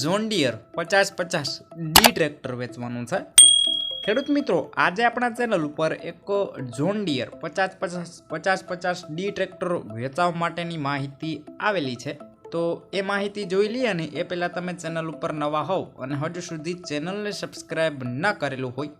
Zone dear પચાસ પચાસ D tractor વેચવાનું છે. ખેડૂત મિત્રો, આજે આપણા ચેનલ ઉપર એક ઝોન ડિયર પચાસ પચાસ પચાસ પચાસ ડી ટ્રેક્ટર વેચાવા માટેની માહિતી આવેલી છે. તો એ માહિતી જોઈ લઈએ અને એ પહેલાં તમે ચેનલ ઉપર નવા હોવ અને હજુ સુધી ચેનલને સબસ્ક્રાઈબ ના કરેલું હોય,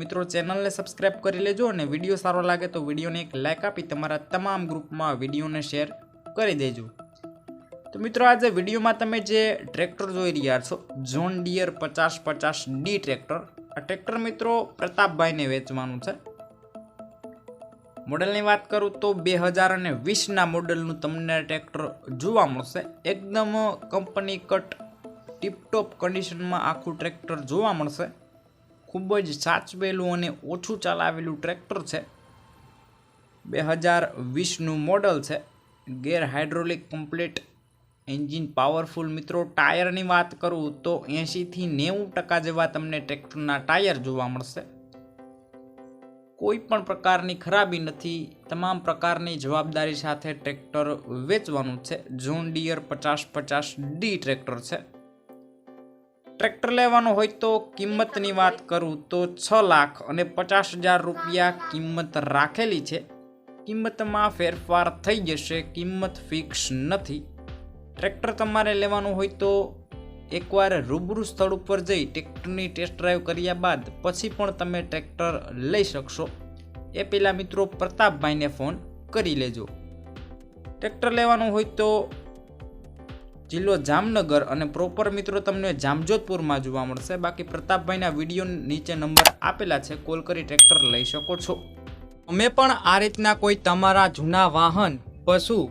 મિત્રો ચેનલને સબસ્ક્રાઈબ કરી લેજો અને વીડિયો સારો લાગે તો વિડીયોને એક લાઇક આપી તમારા તમામ ગ્રુપમાં વિડીયોને શેર કરી દેજો. તો મિત્રો આજે વિડીયોમાં તમે જે ટ્રેક્ટર જોઈ રહ્યા છો જોન ડિયર પચાસ પચાસ ડી ટ્રેક્ટર, આ ટ્રેક્ટર મિત્રો પ્રતાપભાઈને વેચવાનું છે. મોડલની વાત કરું તો બે હજાર અને વીસના મોડલનું તમને ટ્રેક્ટર જોવા મળશે. એકદમ કંપની કટ, ટીપટોપ કન્ડિશનમાં આખું ટ્રેક્ટર જોવા મળશે. ખૂબ જ સાચવેલું અને ઓછું ચલાવેલું ટ્રેક્ટર છે. બે હજાર વીસનું મોડલ છે. Gear hydraulic complete engine powerful મિત્રો, ટાયરની વાત કરું તો એંશીથી નેવું ટકા જેવા તમને ટ્રેક્ટરના ટાયર જોવા મળશે. કોઈ પણ પ્રકારની ખરાબી નથી, તમામ પ્રકારની જવાબદારી સાથે ટ્રેક્ટર વેચવાનું છે. જોન ડિયર પચાસ પચાસ ડી ટ્રેક્ટર છે. ટ્રેક્ટર લેવાનું હોય તો કિંમતની વાત કરું તો છ લાખ અને પચાસ હજાર રૂપિયા કિંમત રાખેલી છે. કિંમતમાં ફેરફાર થઈ જશે, કિંમત ફિક્સ નથી. ટ્રેક્ટર તમારે લેવાનું હોય તો એકવાર રૂબરૂ સ્થળ ઉપર જઈ ટ્રેક્ટરની ટેસ્ટ ડ્રાઈવ કર્યા બાદ પછી પણ તમે ટ્રેક્ટર લઈ શકશો. એ પહેલાં મિત્રો પ્રતાપભાઈને ફોન કરી લેજો. ટ્રેક્ટર લેવાનું હોય તો જિલ્લો જામનગર અને પ્રોપર મિત્રો તમને જામજોધપુરમાં જોવા મળશે. બાકી પ્રતાપભાઈના વીડિયો નીચે નંબર આપેલા છે, કોલ કરી ટ્રેક્ટર લઈ શકો છો. અમે પણ આ રીતના કોઈ તમારા જૂના વાહન, પશુ